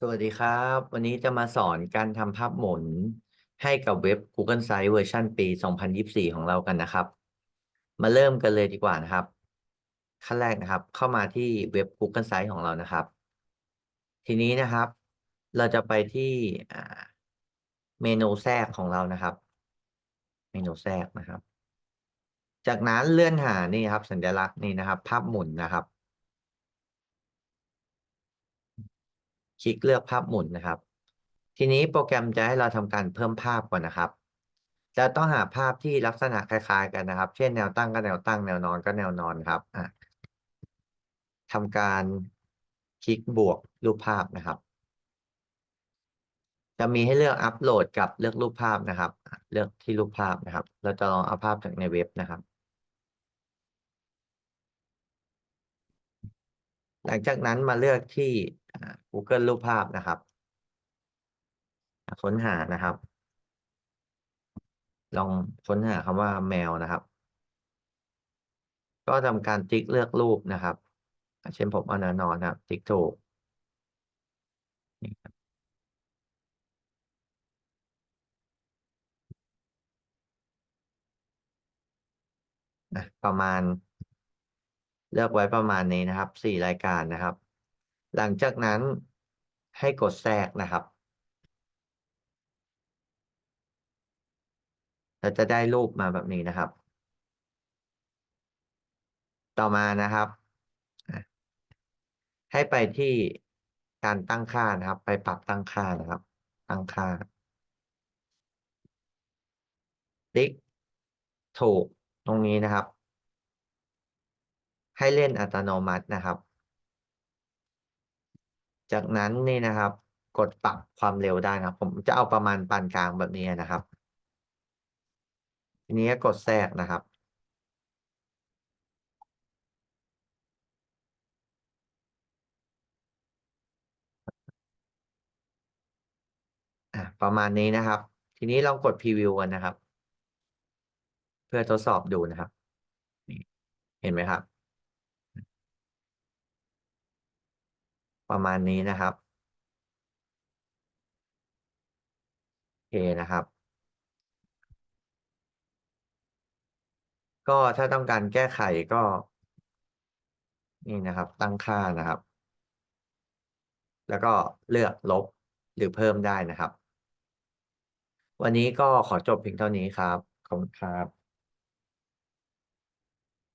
สวัสดีครับ วันนี้จะมาสอนการทำภาพหมุนให้กับเว็บ Google Sites เวอร์ชันปี 2024 ของเรากันนะครับ มาเริ่มกันเลยดีกว่านะครับ ขั้นแรกนะครับ เข้ามาที่เว็บ Google Sites ของเรานะครับ ทีนี้นะครับ เราจะไปที่เมนูแทรกของเรานะครับ เมนูแทรกนะครับ จากนั้นเลื่อนหานี่ครับ สัญลักษณ์นี่นะครับ ภาพหมุนนะครับ ลิกเลือกภาพหมุนนะครับ ทีนี้โปรแกรมจะให้เราทำการเพิ่มภาพก่อนนะครับจะต้องหาภาพที่ลักษณะคล้ายๆกันนะครับ เช่นแนวตั้งก็แนวตั้งแนวนอนก็แนวนอนครับอะทำการคลิกบวกรูปภาพนะครับ จะมีให้เลือกอัปโหลดกับเลือกรูปภาพนะครับ เลือกที่รูปภาพนะครับ เราจะลองเอาภาพจากในเว็บนะครับ หลังจากนั้นมาเลือกที่ Google รูปภาพนะครับ ค้นหานะครับ ลองค้นหาคำว่าแมวนะครับ ก็ทำการติ๊กเลือกรูปนะครับ เช่นผมเอานวนอนครับ ติ๊กถูกนะประมาณ เลือกไว้ประมาณนี้นะครับสี่รายการนะครับ หลังจากนั้นให้กดแทรกนะครับ เราจะได้รูปมาแบบนี้นะครับ ต่อมานะครับ ให้ไปที่การตั้งค่านะครับ ไปปรับตั้งค่านะครับ ตั้งค่าติ๊กถูกตรงนี้นะครับ ให้เล่นอัตโนมัตินะครับ จากนั้นนี่นะครับ กดปรับความเร็วได้นะครับ ผมจะเอาประมาณปานกลางแบบนี้นะครับ ทีนี้กดแทรกนะครับอะประมาณนี้นะครับ ทีนี้ลองกดพรีวิวกันนะครับ เพื่อทดสอบดูนะครับ เห็นไหมครับ ประมาณนี้นะครับโอเคนะครับ ก็ถ้าต้องการแก้ไขก็ นี่นะครับ ตั้งค่านะครับ แล้วก็เลือกลบหรือเพิ่มได้นะครับ วันนี้ก็ขอจบเพียงเท่านี้ครับ ขอบคุณครับ